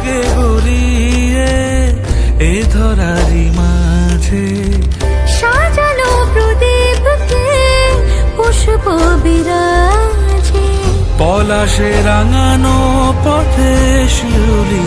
সোহাগে গড়িয়ে এ ধরারি মাঝে। সাজানো প্রদীপকে পুষ্প বিরাজে। পলাশে রাঙানো পথে ঘ্রাণ